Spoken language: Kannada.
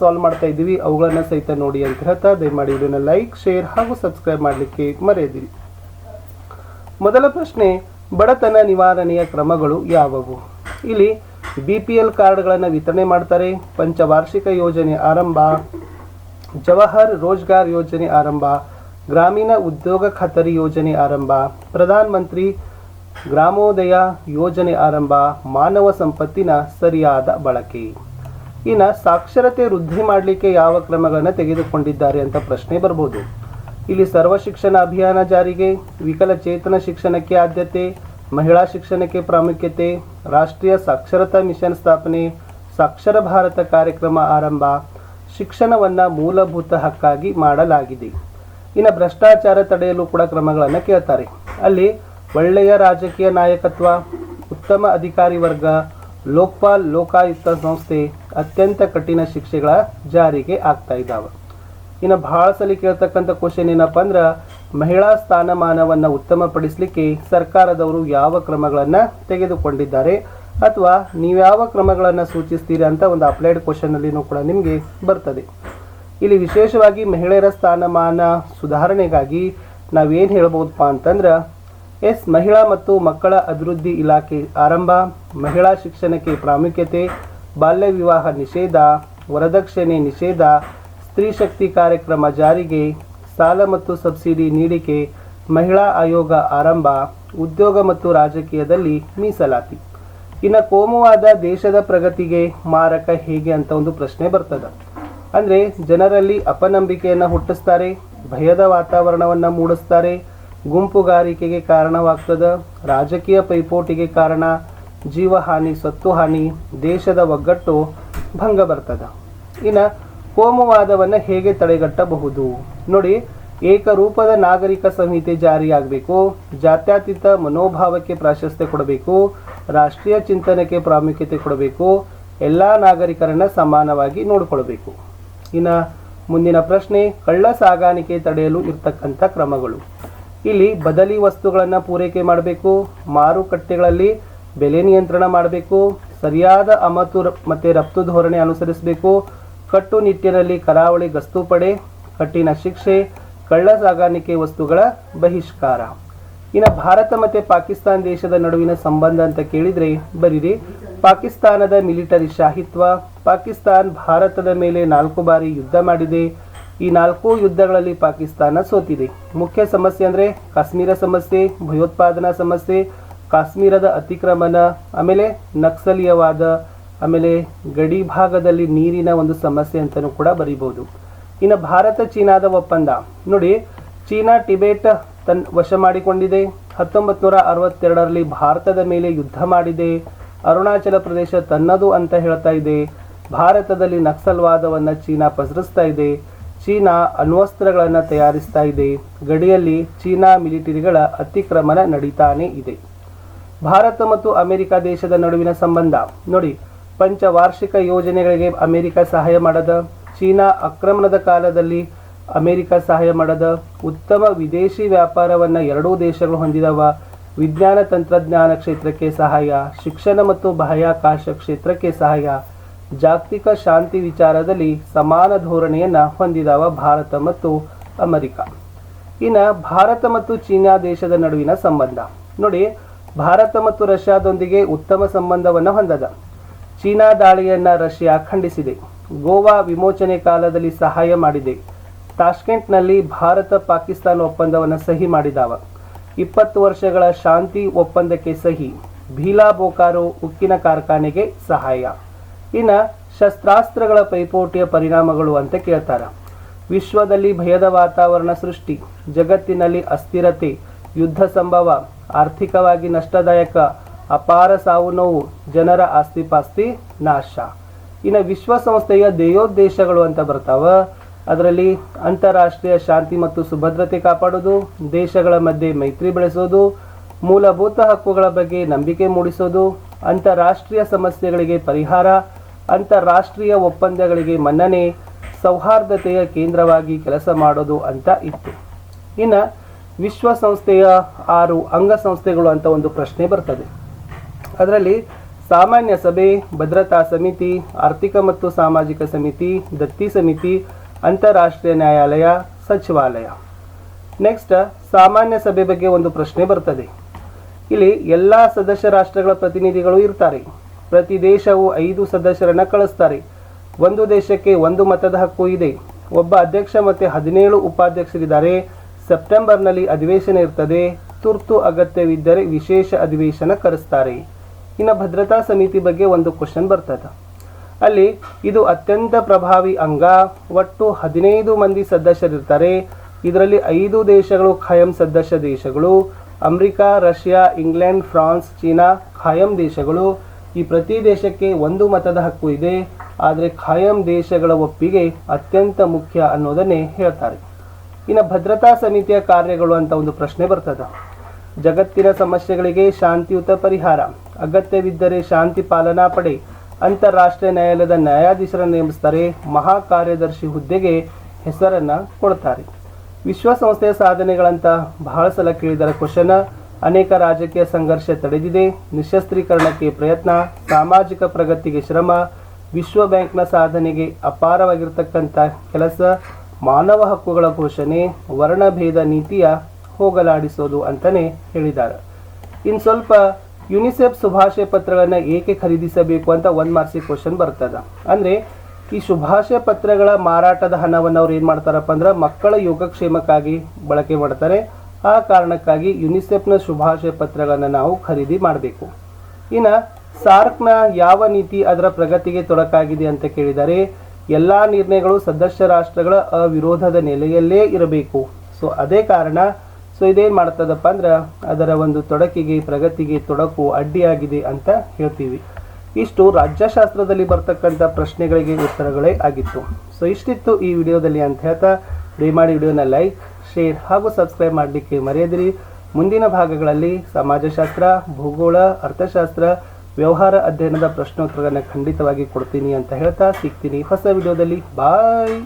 ಸಾಲ್ವ್ ಮಾಡ್ತಾ ಇದ್ದೀವಿ, ಅವುಗಳನ್ನ ಸಹಿತ ನೋಡಿ ಅಂತ ಹೇಳ್ತಾ ದಯಮಾಡಿ ವಿಡಿಯೋನ ಲೈಕ್ ಶೇರ್ ಹಾಗೂ ಸಬ್ಸ್ಕ್ರೈಬ್ ಮಾಡಲಿಕ್ಕೆ ಮರೆಯದಿರಿ. ಮೊದಲ ಪ್ರಶ್ನೆ, ಬಡತನ ನಿವಾರಣೆಯ ಕ್ರಮಗಳು ಯಾವುವು? ಇಲ್ಲಿ ಬಿ ಪಿ ಎಲ್ ಕಾರ್ಡ್ಗಳನ್ನು ವಿತರಣೆ ಮಾಡ್ತಾರೆ, ಪಂಚವಾರ್ಷಿಕ ಯೋಜನೆ ಆರಂಭ, ಜವಾಹರ್ ರೋಜ್ಗಾರ್ ಯೋಜನೆ ಆರಂಭ, ಗ್ರಾಮೀಣ ಉದ್ಯೋಗ ಖಾತರಿ ಯೋಜನೆ ಆರಂಭ, ಪ್ರಧಾನ ಮಂತ್ರಿ ಗ್ರಾಮೋದಯ ಯೋಜನೆ ಆರಂಭ, ಮಾನವ ಸಂಪತ್ತಿನ ಸರಿಯಾದ ಬಳಕೆ. ಇನ್ನು ಸಾಕ್ಷರತೆ ವೃದ್ಧಿ ಮಾಡಲಿಕ್ಕೆ ಯಾವ ಕ್ರಮಗಳನ್ನು ತೆಗೆದುಕೊಂಡಿದ್ದಾರೆ ಅಂತ ಪ್ರಶ್ನೆ ಬರ್ಬೋದು. ಇಲ್ಲಿ ಸರ್ವ ಶಿಕ್ಷಣ ಅಭಿಯಾನ ಜಾರಿಗೆ ವಿಕಲಚೇತನ ಶಿಕ್ಷಣಕ್ಕೆ ಆದ್ಯತೆ, ಮಹಿಳಾ ಶಿಕ್ಷಣಕ್ಕೆ ಪ್ರಾಮುಖ್ಯತೆ, ರಾಷ್ಟ್ರೀಯ ಸಾಕ್ಷರತಾ ಮಿಷನ್ ಸ್ಥಾಪನೆ, ಸಾಕ್ಷರ ಭಾರತ ಕಾರ್ಯಕ್ರಮ ಆರಂಭ, ಶಿಕ್ಷಣವನ್ನು ಮೂಲಭೂತ ಹಕ್ಕಾಗಿ ಮಾಡಲಾಗಿದೆ. ಇನ್ನು ಭ್ರಷ್ಟಾಚಾರ ತಡೆಯಲು ಕೂಡ ಕ್ರಮಗಳನ್ನು ಕೇಳ್ತಾರೆ. ಅಲ್ಲಿ ಒಳ್ಳೆಯ ರಾಜಕೀಯ ನಾಯಕತ್ವ, ಉತ್ತಮ ಅಧಿಕಾರಿ ವರ್ಗ ಲೋಕ್ಪಾಲ್ ಲೋಕಾಯುಕ್ತ ಸಂಸ್ಥೆ ಅತ್ಯಂತ ಕಠಿಣ ಶಿಕ್ಷೆಗಳ ಜಾರಿಗೆ ಆಗ್ತಾ ಇದ್ದಾವೆ. ಇನ್ನು ಭಾಳ ಸಲ ಕೇಳ್ತಕ್ಕಂಥ ಕ್ವಶನ್ ಏನಪ್ಪ ಅಂದ್ರೆ, ಮಹಿಳಾ ಸ್ಥಾನಮಾನವನ್ನು ಉತ್ತಮಪಡಿಸಲಿಕ್ಕೆ ಸರ್ಕಾರದವರು ಯಾವ ಕ್ರಮಗಳನ್ನು ತೆಗೆದುಕೊಂಡಿದ್ದಾರೆ ಅಥವಾ ನೀವ್ಯಾವ ಕ್ರಮಗಳನ್ನು ಸೂಚಿಸ್ತೀರಿ ಅಂತ ಒಂದು ಅಪ್ಲೈಡ್ ಕ್ವಶನ್ನಲ್ಲಿನೂ ಕೂಡ ನಿಮಗೆ ಬರ್ತದೆ. ಇಲ್ಲಿ ವಿಶೇಷವಾಗಿ ಮಹಿಳೆಯರ ಸ್ಥಾನಮಾನ ಸುಧಾರಣೆಗಾಗಿ ನಾವೇನು ಹೇಳ್ಬೋದಪ್ಪ ಅಂತಂದ್ರೆ ಎಸ್ ಮಹಿಳಾ ಮತ್ತು ಮಕ್ಕಳ ಅಭಿವೃದ್ಧಿ ಇಲಾಖೆ ಆರಂಭ, ಮಹಿಳಾ ಶಿಕ್ಷಣಕ್ಕೆ ಪ್ರಾಮುಖ್ಯತೆ, ಬಾಲ್ಯ ವಿವಾಹ ನಿಷೇಧ, ವರದಕ್ಷಿಣೆ ನಿಷೇಧ, ಸ್ತ್ರೀ ಶಕ್ತಿ ಕಾರ್ಯಕ್ರಮ ಜಾರಿಗೆ, ಸಾಲ ಮತ್ತು ಸಬ್ಸಿಡಿ ನೀಡಿಕೆ, ಮಹಿಳಾ ಆಯೋಗ ಆರಂಭ, ಉದ್ಯೋಗ ಮತ್ತು ರಾಜಕೀಯದಲ್ಲಿ ಮೀಸಲಾತಿ. ಇನ್ನು ಕೋಮುವಾದ ದೇಶದ ಪ್ರಗತಿಗೆ ಮಾರಕ ಹೇಗೆ ಅಂತ ಒಂದು ಪ್ರಶ್ನೆ ಬರ್ತದೆ. ಅಂದರೆ ಜನರಲ್ಲಿ ಅಪನಂಬಿಕೆಯನ್ನು ಹುಟ್ಟಿಸ್ತಾರೆ, ಭಯದ ವಾತಾವರಣವನ್ನು ಮೂಡಿಸ್ತಾರೆ ಗುಂಪುಗಾರಿಕೆಗೆ ಕಾರಣವಾಗ್ತದ, ರಾಜಕೀಯ ಪೈಪೋಟಿಗೆ ಕಾರಣ, ಜೀವಹಾನಿ ಸ್ವತ್ತು ಹಾನಿ ದೇಶದ ಒಗ್ಗಟ್ಟು ಭಂಗ ಬರ್ತದ. ಇನ್ನು ಕೋಮುವಾದವನ್ನು ಹೇಗೆ ತಡೆಗಟ್ಟಬಹುದು? ನೋಡಿ, ಏಕರೂಪದ ನಾಗರಿಕ ಸಂಹಿತೆ ಜಾರಿಯಾಗಬೇಕು, ಜಾತ್ಯತೀತ ಮನೋಭಾವಕ್ಕೆ ಪ್ರಾಶಸ್ತ್ಯ ಕೊಡಬೇಕು, ರಾಷ್ಟ್ರೀಯ ಚಿಂತನೆಗೆ ಪ್ರಾಮುಖ್ಯತೆ ಕೊಡಬೇಕು, ಎಲ್ಲ ನಾಗರಿಕರನ್ನ ಸಮಾನವಾಗಿ ನೋಡಿಕೊಳ್ಬೇಕು. ಇನ್ನು ಮುಂದಿನ ಪ್ರಶ್ನೆ ಕಳ್ಳ ಸಾಗಾಣಿಕೆ ತಡೆಯಲು ಇರ್ತಕ್ಕಂಥ ಕ್ರಮಗಳು. ಇಲ್ಲಿ ಬದಲಿ ವಸ್ತುಗಳನ್ನು ಪೂರೈಕೆ ಮಾಡಬೇಕು, ಮಾರುಕಟ್ಟೆಗಳಲ್ಲಿ ಬೆಲೆ ನಿಯಂತ್ರಣ ಮಾಡಬೇಕು, ಸರಿಯಾದ ಅಮತು ಮತ್ತು ರಫ್ತು ಧೋರಣೆ ಅನುಸರಿಸಬೇಕು ಕಟ್ಟುನಿಟ್ಟಿನಲ್ಲಿ ಕರಾವಳಿ ಗಸ್ತು ಪಡೆ, ಕಠಿಣ ಶಿಕ್ಷೆ, ಕಳ್ಳ ಸಾಗಾಣಿಕೆ ವಸ್ತುಗಳ ಬಹಿಷ್ಕಾರ. ಇನ್ನು ಭಾರತ ಮತ್ತು ಪಾಕಿಸ್ತಾನ ದೇಶದ ನಡುವಿನ ಸಂಬಂಧ ಅಂತ ಕೇಳಿದರೆ, ಬರೀರಿ, ಪಾಕಿಸ್ತಾನದ ಮಿಲಿಟರಿ ಶಾಹಿತ್ವ, ಪಾಕಿಸ್ತಾನ್ ಭಾರತದ ಮೇಲೆ ನಾಲ್ಕು ಬಾರಿ ಯುದ್ಧ ಮಾಡಿದೆ ಈ ನಾಲ್ಕು ಯುದ್ಧಗಳಲ್ಲಿ ಪಾಕಿಸ್ತಾನ ಸೋತಿದೆ. ಮುಖ್ಯ ಸಮಸ್ಯೆ ಅಂದರೆ ಕಾಶ್ಮೀರ ಸಮಸ್ಯೆ, ಭಯೋತ್ಪಾದನಾ ಸಮಸ್ಯೆ, ಕಾಶ್ಮೀರದ ಅತಿಕ್ರಮಣ, ಆಮೇಲೆ ನಕ್ಸಲೀಯವಾದ, ಆಮೇಲೆ ಗಡಿ ಭಾಗದಲ್ಲಿ ನೀರಿನ ಒಂದು ಸಮಸ್ಯೆ ಅಂತಲೂ ಕೂಡ ಬರೀಬಹುದು. ಇನ್ನು ಭಾರತ ಚೀನಾದ ಒಪ್ಪಂದ. ನೋಡಿ, ಚೀನಾ ಟಿಬೆಟ್ ತನ್ ವಶ ಮಾಡಿಕೊಂಡಿದೆ. ಹತ್ತೊಂಬತ್ತು ನೂರ ಅರವತ್ತೆರಡರಲ್ಲಿ ಭಾರತದ ಮೇಲೆ ಯುದ್ಧ ಮಾಡಿದೆ. ಅರುಣಾಚಲ ಪ್ರದೇಶ ತನ್ನದು ಅಂತ ಹೇಳ್ತಾ ಇದೆ. ಭಾರತದಲ್ಲಿ ನಕ್ಸಲ್ವಾದವನ್ನು ಚೀನಾ ಪಸರಿಸ್ತಾ ಇದೆ. ಚೀನಾ ಅಣ್ವಸ್ತ್ರಗಳನ್ನು ತಯಾರಿಸ್ತಾ ಇದೆ. ಗಡಿಯಲ್ಲಿ ಚೀನಾ ಮಿಲಿಟರಿಗಳ ಅತಿಕ್ರಮಣ ನಡೀತಾನೇ ಇದೆ. ಭಾರತ ಮತ್ತು ಅಮೆರಿಕ ದೇಶದ ನಡುವಿನ ಸಂಬಂಧ. ನೋಡಿ, ಪಂಚವಾರ್ಷಿಕ ಯೋಜನೆಗಳಿಗೆ ಅಮೆರಿಕ ಸಹಾಯ ಮಾಡದ, ಚೀನಾ ಆಕ್ರಮಣದ ಕಾಲದಲ್ಲಿ ಅಮೆರಿಕ ಸಹಾಯ ಮಾಡದ, ಉತ್ತಮ ವಿದೇಶಿ ವ್ಯಾಪಾರವನ್ನು ಎರಡೂ ದೇಶಗಳು ಹೊಂದಿದವ, ವಿಜ್ಞಾನ ತಂತ್ರಜ್ಞಾನ ಕ್ಷೇತ್ರಕ್ಕೆ ಸಹಾಯ, ಶಿಕ್ಷಣ ಮತ್ತು ಬಾಹ್ಯಾಕಾಶ ಕ್ಷೇತ್ರಕ್ಕೆ ಸಹಾಯ ಜಾಗತಿಕ ಶಾಂತಿ ವಿಚಾರದಲ್ಲಿ ಸಮಾನ ಧೋರಣೆಯನ್ನು ಹೊಂದಿದವ ಭಾರತ ಮತ್ತು ಅಮೆರಿಕ. ಇನ್ನು ಭಾರತ ಮತ್ತು ಚೀನಾ ದೇಶದ ನಡುವಿನ ಸಂಬಂಧ. ನೋಡಿ, ಭಾರತ ಮತ್ತು ರಷ್ಯಾದೊಂದಿಗೆ ಉತ್ತಮ ಸಂಬಂಧವನ್ನು ಹೊಂದದ. ಚೀನಾ ದಾಳಿಯನ್ನ ರಷ್ಯಾ ಖಂಡಿಸಿದೆ. ಗೋವಾ ವಿಮೋಚನೆ ಕಾಲದಲ್ಲಿ ಸಹಾಯ ಮಾಡಿದೆ. ತಾಷ್ಕೆಂಟ್ನಲ್ಲಿ ಭಾರತ ಪಾಕಿಸ್ತಾನ ಒಪ್ಪಂದವನ್ನು ಸಹಿ ಮಾಡಿದಾವ. ಇಪ್ಪತ್ತು ವರ್ಷಗಳ ಶಾಂತಿ ಒಪ್ಪಂದಕ್ಕೆ ಸಹಿ. ಭೀಲಾ ಬೋಕಾರೋ ಉಕ್ಕಿನ ಕಾರ್ಖಾನೆಗೆ ಸಹಾಯ. ಇನ್ನು ಶಸ್ತ್ರಾಸ್ತ್ರಗಳ ಪೈಪೋಟಿಯ ಪರಿಣಾಮಗಳು ಅಂತ ಕೇಳ್ತಾರ. ವಿಶ್ವದಲ್ಲಿ ಭಯದ ವಾತಾವರಣ ಸೃಷ್ಟಿ, ಜಗತ್ತಿನಲ್ಲಿ ಅಸ್ಥಿರತೆ, ಯುದ್ಧ ಸಂಭವ, ಆರ್ಥಿಕವಾಗಿ ನಷ್ಟದಾಯಕ, ಅಪಾರ ಸಾವು ನೋವು, ಜನರ ಆಸ್ತಿಪಾಸ್ತಿ ನಾಶ. ಇನ್ನು ವಿಶ್ವಸಂಸ್ಥೆಯ ಧ್ಯೇಯೋದ್ದೇಶಗಳು ಅಂತ ಬರ್ತಾವ. ಅದರಲ್ಲಿ ಅಂತಾರಾಷ್ಟ್ರೀಯ ಶಾಂತಿ ಮತ್ತು ಸುಭದ್ರತೆ ಕಾಪಾಡೋದು ದೇಶಗಳ ಮಧ್ಯೆ ಮೈತ್ರಿ ಬೆಳೆಸೋದು, ಮೂಲಭೂತ ಹಕ್ಕುಗಳ ಬಗ್ಗೆ ನಂಬಿಕೆ ಮೂಡಿಸೋದು, ಅಂತಾರಾಷ್ಟ್ರೀಯ ಸಮಸ್ಯೆಗಳಿಗೆ ಪರಿಹಾರ ಅಂತಾರಾಷ್ಟ್ರೀಯ ಒಪ್ಪಂದಗಳಿಗೆ ಮನ್ನಣೆ ಸೌಹಾರ್ದತೆಯ ಕೇಂದ್ರವಾಗಿ ಕೆಲಸ ಮಾಡೋದು ಅಂತ ಇತ್ತು. ಇನ್ನು ವಿಶ್ವಸಂಸ್ಥೆಯ ಆರು ಅಂಗಸಂಸ್ಥೆಗಳು ಅಂತ ಒಂದು ಪ್ರಶ್ನೆ ಬರ್ತದೆ. ಅದರಲ್ಲಿ ಸಾಮಾನ್ಯ ಸಭೆ, ಭದ್ರತಾ ಸಮಿತಿ, ಆರ್ಥಿಕ ಮತ್ತು ಸಾಮಾಜಿಕ ಸಮಿತಿ, ದತ್ತಿ ಸಮಿತಿ, ಅಂತಾರಾಷ್ಟ್ರೀಯ ನ್ಯಾಯಾಲಯ, ಸಚಿವಾಲಯ. ನೆಕ್ಸ್ಟ್ ಸಾಮಾನ್ಯ ಸಭೆ ಬಗ್ಗೆ ಒಂದು ಪ್ರಶ್ನೆ ಬರ್ತದೆ. ಇಲ್ಲಿ ಎಲ್ಲ ಸದಸ್ಯ ರಾಷ್ಟ್ರಗಳ ಪ್ರತಿನಿಧಿಗಳು ಇರ್ತಾರೆ. ಪ್ರತಿ ದೇಶವು ಐದು ಸದಸ್ಯರನ್ನು ಕಳಿಸ್ತಾರೆ. ಒಂದು ದೇಶಕ್ಕೆ ಒಂದು ಮತದ ಹಕ್ಕು ಇದೆ. ಒಬ್ಬ ಅಧ್ಯಕ್ಷ ಮತ್ತು ಹದಿನೇಳು ಉಪಾಧ್ಯಕ್ಷರಿದ್ದಾರೆ. ಸೆಪ್ಟೆಂಬರ್ನಲ್ಲಿ ಅಧಿವೇಶನ ಇರ್ತದೆ. ತುರ್ತು ಅಗತ್ಯವಿದ್ದರೆ ವಿಶೇಷ ಅಧಿವೇಶನ ಕರೆಸ್ತಾರೆ. ಇನ್ನು ಭದ್ರತಾ ಸಮಿತಿ ಬಗ್ಗೆ ಒಂದು ಕ್ವಶನ್ ಬರ್ತದೆ. ಅಲ್ಲಿ ಇದು ಅತ್ಯಂತ ಪ್ರಭಾವಿ ಅಂಗ. ಒಟ್ಟು ಹದಿನೈದು ಮಂದಿ ಸದಸ್ಯರಿರ್ತಾರೆ. ಇದರಲ್ಲಿ ಐದು ದೇಶಗಳು ಖಾಯಂ ಸದಸ್ಯ ದೇಶಗಳು. America, Russia, England, France, China ಖಾಯಂ ದೇಶಗಳು. ಈ ಪ್ರತಿ ದೇಶಕ್ಕೆ ಒಂದು ಮತದ ಹಕ್ಕು ಇದೆ, ಆದರೆ ಖಾಯಂ ದೇಶಗಳ ಒಪ್ಪಿಗೆ ಅತ್ಯಂತ ಮುಖ್ಯ ಅನ್ನೋದನ್ನೇ ಹೇಳ್ತಾರೆ. ಇನ್ನು ಭದ್ರತಾ ಸಮಿತಿಯ ಕಾರ್ಯಗಳು ಅಂತ ಒಂದು ಪ್ರಶ್ನೆ ಬರ್ತದೆ. ಜಗತ್ತಿನ ಸಮಸ್ಯೆಗಳಿಗೆ ಶಾಂತಿಯುತ ಪರಿಹಾರ, ಅಗತ್ಯವಿದ್ದರೆ ಶಾಂತಿ ಪಾಲನಾ ಪಡೆ, ಅಂತಾರಾಷ್ಟ್ರೀಯ ನ್ಯಾಯಾಲಯದ ನ್ಯಾಯಾಧೀಶರನ್ನು ನೇಮಿಸ್ತಾರೆ ಮಹಾ ಕಾರ್ಯದರ್ಶಿ ಹುದ್ದೆಗೆ ಹೆಸರನ್ನ ಕೊಡ್ತಾರೆ. ವಿಶ್ವಸಂಸ್ಥೆಯ ಸಾಧನೆಗಳಂತ ಬಹಳ ಸಲ ಕೇಳಿದರ, ಕ್ವಶನ್ ಅನೇಕ ರಾಜಕೀಯ ಸಂಘರ್ಷ ತಡೆದಿದೆ. ನಿಶಸ್ತ್ರೀಕರಣಕ್ಕೆ ಪ್ರಯತ್ನ, ಸಾಮಾಜಿಕ ಪ್ರಗತಿಗೆ ಶ್ರಮ, ವಿಶ್ವ ಬ್ಯಾಂಕ್ನ ಸಾಧನೆಗೆ ಅಪಾರವಾಗಿರ್ತಕ್ಕಂಥ ಕೆಲಸ, ಮಾನವ ಹಕ್ಕುಗಳ ಘೋಷಣೆ, ವರ್ಣಭೇದ ನೀತಿಯ ಹೋಗಲಾಡಿಸೋದು ಅಂತಲೇ ಹೇಳಿದ್ದಾರೆ. ಇನ್ನು ಸ್ವಲ್ಪ ಯುನಿಸೆಫ್ ಶುಭಾಶಯ ಪತ್ರಗಳನ್ನು ಏಕೆ ಖರೀದಿಸಬೇಕು ಅಂತ ಒಂದು ಮಾರ್ಕ್ಸಿಗೆ ಕ್ವಶನ್ ಬರ್ತದೆ. ಅಂದರೆ, ಈ ಶುಭಾಶಯ ಪತ್ರಗಳ ಮಾರಾಟದ ಹಣವನ್ನು ಅವ್ರು ಏನು ಮಾಡ್ತಾರಪ್ಪ ಅಂದ್ರೆ ಮಕ್ಕಳ ಯೋಗಕ್ಷೇಮಕ್ಕಾಗಿ ಬಳಕೆ ಮಾಡ್ತಾರೆ. ಆ ಕಾರಣಕ್ಕಾಗಿ ಯುನಿಸೆಫ್ನ ಶುಭಾಶಯ ಪತ್ರಗಳನ್ನು ನಾವು ಖರೀದಿ ಮಾಡಬೇಕು. ಇನ್ನು ಸಾರ್ಕ್ನ ಯಾವ ನೀತಿ ಅದರ ಪ್ರಗತಿಗೆ ತೊಡಕಾಗಿದೆ ಅಂತ ಕೇಳಿದರೆ, ಎಲ್ಲ ನಿರ್ಣಯಗಳು ಸದಸ್ಯ ರಾಷ್ಟ್ರಗಳ ಅವಿರೋಧದ ನೆಲೆಯಲ್ಲೇ ಇರಬೇಕು. ಸೊ ಅದೇ ಕಾರಣ ಸೊ ಇದೇನು ಮಾಡ್ತದಪ್ಪ ಅಂದ್ರೆ, ಅದರ ಒಂದು ತೊಡಕಿಗೆ, ಪ್ರಗತಿಗೆ ತೊಡಕು ಅಡ್ಡಿಯಾಗಿದೆ ಅಂತ ಹೇಳ್ತೀವಿ. ಇಷ್ಟು ರಾಜ್ಯಶಾಸ್ತ್ರದಲ್ಲಿ ಬರ್ತಕ್ಕಂಥ ಪ್ರಶ್ನೆಗಳಿಗೆ ಉತ್ತರಗಳೇ ಆಗಿತ್ತು. ಸೊ ಇಷ್ಟಿತ್ತು ಈ ವಿಡಿಯೋದಲ್ಲಿ ಅಂತ ಹೇಳ್ತಾ, ದಯಮಾಡಿ ವಿಡಿಯೋನ ಲೈಕ್ ಶೇರ್ ಹಾಗೂ ಸಬ್ಸ್ಕ್ರೈಬ್ ಮಾಡಲಿಕ್ಕೆ ಮರೆಯದಿರಿ. ಮುಂದಿನ ಭಾಗಗಳಲ್ಲಿ ಸಮಾಜಶಾಸ್ತ್ರ, ಭೂಗೋಳ, ಅರ್ಥಶಾಸ್ತ್ರ, ವ್ಯವಹಾರ ಅಧ್ಯಯನದ ಪ್ರಶ್ನೋತ್ತರಗಳನ್ನು ಖಂಡಿತವಾಗಿ ಕೊಡ್ತೀನಿ ಅಂತ ಹೇಳ್ತಾ ಸಿಗ್ತೀನಿ. ಹೊಸ ವಿಡಿಯೋದಲ್ಲಿ. ಬಾಯ್!